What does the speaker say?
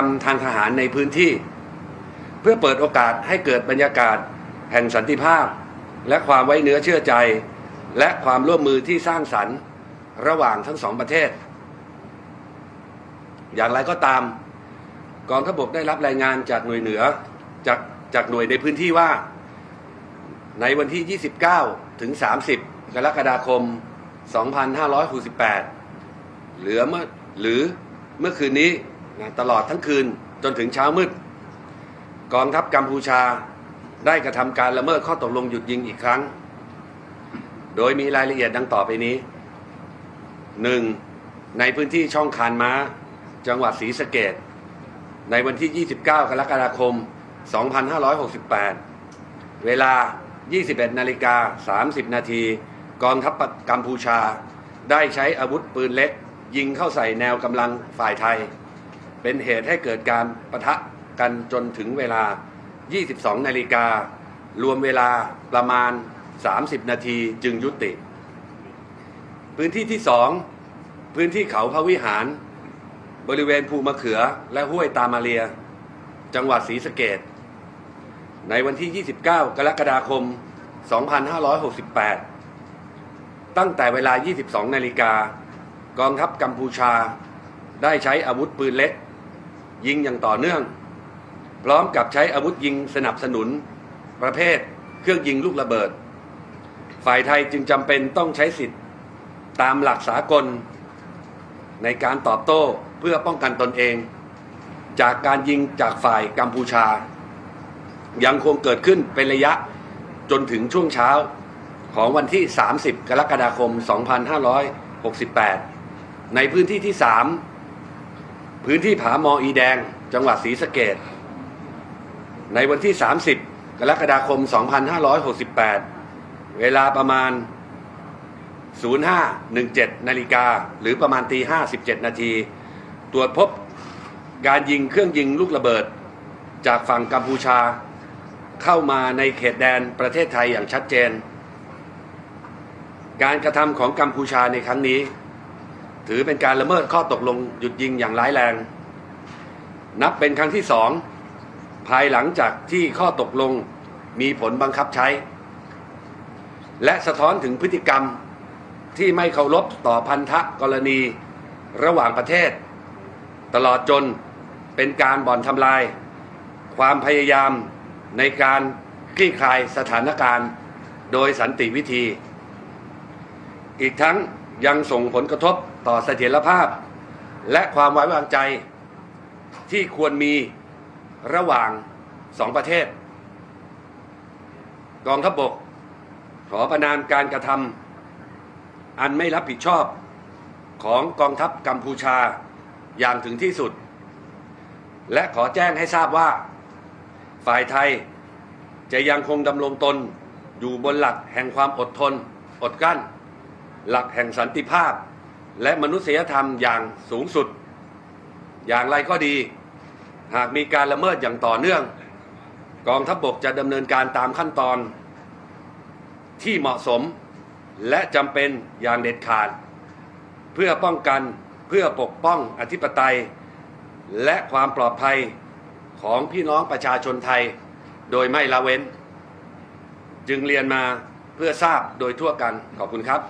ทำทางทหารในพื้นที่ เพื่อเปิดโอกาสให้เกิดบรรยากาศแห่งสันติภาพ และความไว้เนื้อเชื่อใจ และความร่วมมือที่สร้างสรรค์ระหว่างทั้งสองประเทศ อย่างไรก็ตามกองทัพบกได้รับรายงานจากหน่วยเหนือจากจากหน่วยในพื้นที่ว่า ในวันที่ 29 ถึง 30 กรกฎาคม 2568 เหลือเมื่อหรือเมื่อคืนนี้ นะตลอดทั้งคืนจนถึงเช้ามืด กองทัพกัมพูชาได้กระทำการละเมิดข้อตกลงหยุดยิงอีกครั้ง โดยมีรายละเอียดดังต่อไปนี้ 1. ในพื้นที่ช่องคานม้า จังหวัดศรีสะเกดในวันที่ 29 กรกฎาคม 2568 เวลา 21 นาฬิกา 30 นาที กองทัพกัมพูชา ได้ใช้อาวุธปืนเล็ก ยิงเข้าใส่แนวกำลังฝ่ายไทย เป็นเหตุให้เกิดการปะทะกันจนถึงเวลา 22 นาฬิกา รวมเวลาประมาณ 30 นาทีจึงยุติ พื้นที่ที่ 2 พื้นที่เขาพระวิหาร บริเวณภูมะเขือและห้วยตามาเรีย จังหวัดศรีสะเกดในวันที่ 29 กรกฎาคม 2568 ตั้งแต่เวลา 22 นาฬิกากองทัพกัมพูชาได้ใช้อาวุธปืนเล็ก ยิงอย่างต่อเนื่อง พร้อมกับใช้อาวุธยิงสนับสนุน ประเภทเครื่องยิงลูกระเบิด ฝ่ายไทยจึงจำเป็นต้องใช้สิทธิ์ตามหลักสากล ในการตอบโต้เพื่อป้องกันตนเอง จากการยิงจากฝ่ายกัมพูชา ยังคงเกิดขึ้นเป็นระยะจนถึงช่วงเช้าของวันที่ 30 กรกฎาคม 2568 ในพื้นที่ที่ 3 พื้นที่ผามออีแดง จังหวัดศรีสะเกดในวันที่ 30 กรกฎาคม 2568 เวลาประมาณ 0517 นาฬิกา หรือประมาณตี57 นาที ตรวจพบการยิงเครื่องยิงลูกระเบิด จากฝั่งกัมพูชา เข้ามาในเขตแดนประเทศไทยอย่างชัดเจน การกระทำของกัมพูชาในครั้งนี้ ถือเป็นการละเมิดข้อตกลงหยุดยิงอย่างร้ายแรง นับเป็นครั้งที่สองภายหลังจากที่ข้อตกลงมีผลบังคับใช้ และสะท้อนถึงพฤติกรรมที่ไม่เคารพต่อพันธะกรณีระหว่างประเทศ ตลอดจนเป็นการบ่อนทำลาย ความพยายามในการคลี่คลายสถานการณ์ โดยสันติวิธี อีกทั้ง ยังส่งผลกระทบต่อเสถียรภาพ และความไว้วางใจที่ควรมีระหว่างสองประเทศ กองทัพบก ขอประนามการกระทำอันไม่รับผิดชอบของกองทัพกัมพูชาอย่างถึงที่สุด และขอแจ้งให้ทราบว่า ฝ่ายไทยจะยังคงดำรงตนอยู่บนหลักแห่งความอดทน อดกลั้น หลักแห่งสันติภาพ และมนุษยธรรมอย่างสูงสุด อย่างไรก็ดี หากมีการละเมิดอย่างต่อเนื่อง กองทัพบกจะดำเนินการตามขั้นตอน ที่เหมาะสมและจำเป็นอย่างเด็ดขาด เพื่อป้องกันเพื่อปกป้องอธิปไตย และความปลอดภัยของพี่น้องประชาชนไทย โดยไม่ละเว้น จึงเรียนมาเพื่อทราบโดยทั่วกันขอบคุณครับ